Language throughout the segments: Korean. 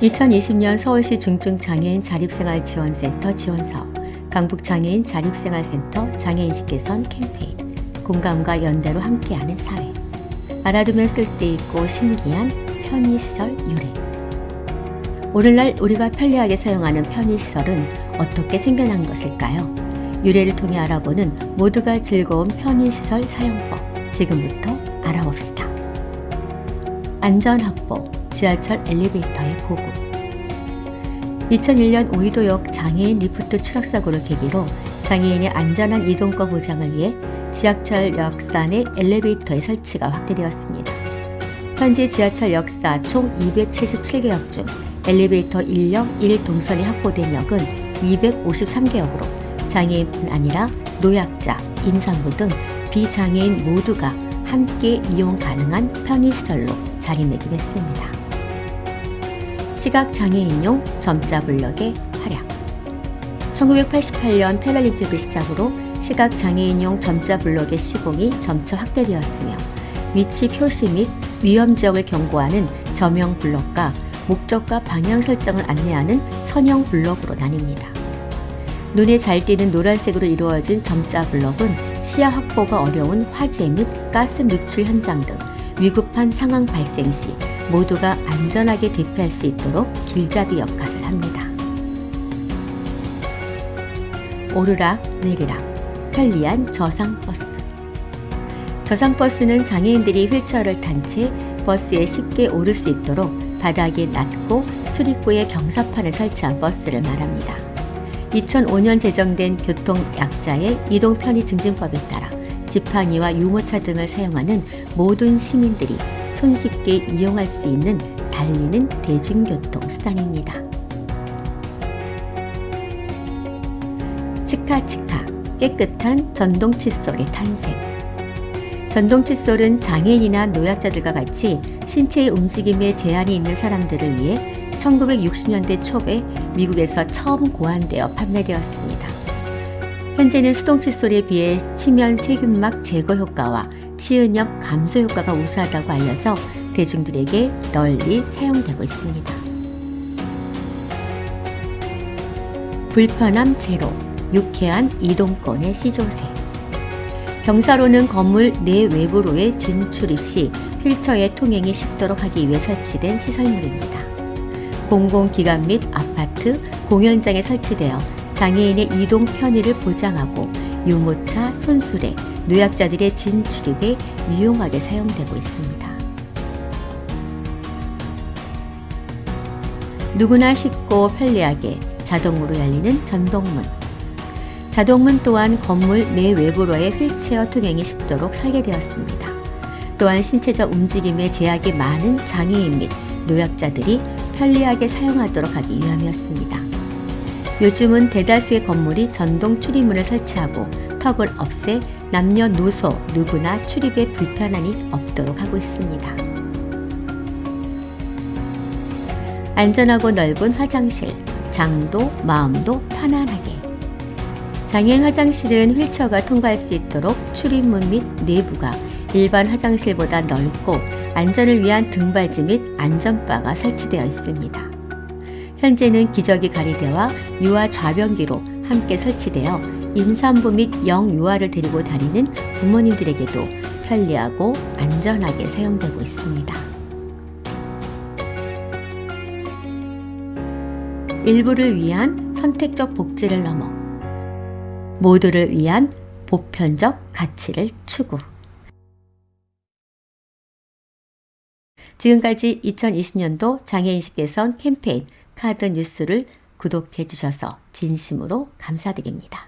2020년 서울시 중증장애인 자립생활지원센터 지원사업, 강북장애인 자립생활센터 장애인식 개선 캠페인, 공감과 연대로 함께하는 사회, 알아두면 쓸데있고 신기한 편의시설 유래. 오늘날 우리가 편리하게 사용하는 편의시설은 어떻게 생겨난 것일까요? 유래를 통해 알아보는 모두가 즐거운 편의시설 사용법, 지금부터 알아봅시다. 안전 확보, 지하철 엘리베이터의 보급. 2001년 오이도역 장애인 리프트 추락사고를 계기로 장애인의 안전한 이동거 보장을 위해 지하철 내 엘리베이터의 설치가 확대되었습니다. 현재 지하철 역사 총 277개 역 중 엘리베이터 1역 1동선이 확보된 역은 253개역으로 장애인뿐 아니라 노약자, 임산부 등 비장애인 모두가 함께 이용 가능한 편의시설로 자리매김했습니다. 시각장애인용 점자 블럭의 활약 1988년 패럴림픽을 시작으로 시각장애인용 점자 블럭의 시공이 점차 확대되었으며 위치 표시 및 위험 지역을 경고하는 저명 블럭과 목적과 방향 설정을 안내하는 선형 블럭으로 나뉩니다. 눈에 잘 띄는 노란색으로 이루어진 점자 블럭은 시야 확보가 어려운 화재 및 가스 누출 현장 등 위급한 상황 발생 시 모두가 안전하게 대피할 수 있도록 길잡이 역할을 합니다. 오르락 내리락 편리한 저상버스 저상버스는 장애인들이 휠체어를 탄 채 버스에 쉽게 오를 수 있도록 바닥이 낮고 출입구에 경사판을 설치한 버스를 말합니다. 2005년 제정된 교통약자의 이동 편의 증진법에 따라 지팡이와 유모차 등을 사용하는 모든 시민들이 손쉽게 이용할 수 있는 달리는 대중교통 수단입니다. 치카치카 깨끗한 전동 칫솔의 탄생. 전동 칫솔은 장애인이나 노약자들과 같이 신체의 움직임에 제한이 있는 사람들을 위해 1960년대 초에 미국에서 처음 고안되어 판매되었습니다. 현재는 수동 칫솔에 비해 치면 세균막 제거 효과와 치은염 감소 효과가 우수하다고 알려져 대중들에게 널리 사용되고 있습니다. 불편함 제로, 유쾌한 이동권의 시조새. 경사로는 건물 내 외부로의 진출입 시 휠체어의 통행이 쉽도록 하기 위해 설치된 시설물입니다. 공공기관 및 아파트, 공연장에 설치되어 장애인의 이동 편의를 보장하고 유모차, 손수레, 노약자들의 진출입에 유용하게 사용되고 있습니다. 누구나 쉽고 편리하게 자동으로 열리는 전동문. 자동문 또한 건물 내 외부로의 휠체어 통행이 쉽도록 설계되었습니다. 또한 신체적 움직임에 제약이 많은 장애인 및 노약자들이 편리하게 사용하도록 하기 위함이었습니다. 요즘은 대다수의 건물이 전동 출입문을 설치하고 턱을 없애 남녀노소 누구나 출입에 불편함이 없도록 하고 있습니다. 안전하고 넓은 화장실, 장도 마음도 편안하게. 장애인 화장실은 휠체어가 통과할 수 있도록 출입문 및 내부가 일반 화장실보다 넓고 안전을 위한 등받이 및 안전바가 설치되어 있습니다. 현재는 기저귀 가리대와 유아 좌변기로 함께 설치되어 임산부 및 영유아를 데리고 다니는 부모님들에게도 편리하고 안전하게 사용되고 있습니다. 일부를 위한 선택적 복지를 넘어 모두를 위한 보편적 가치를 추구. 지금까지 2020년도 장애인식 개선 캠페인 카드 뉴스를 구독해 주셔서 진심으로 감사드립니다.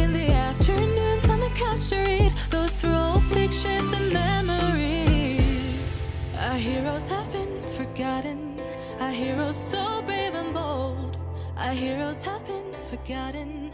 heroes so brave and bold. Our heroes have been forgotten.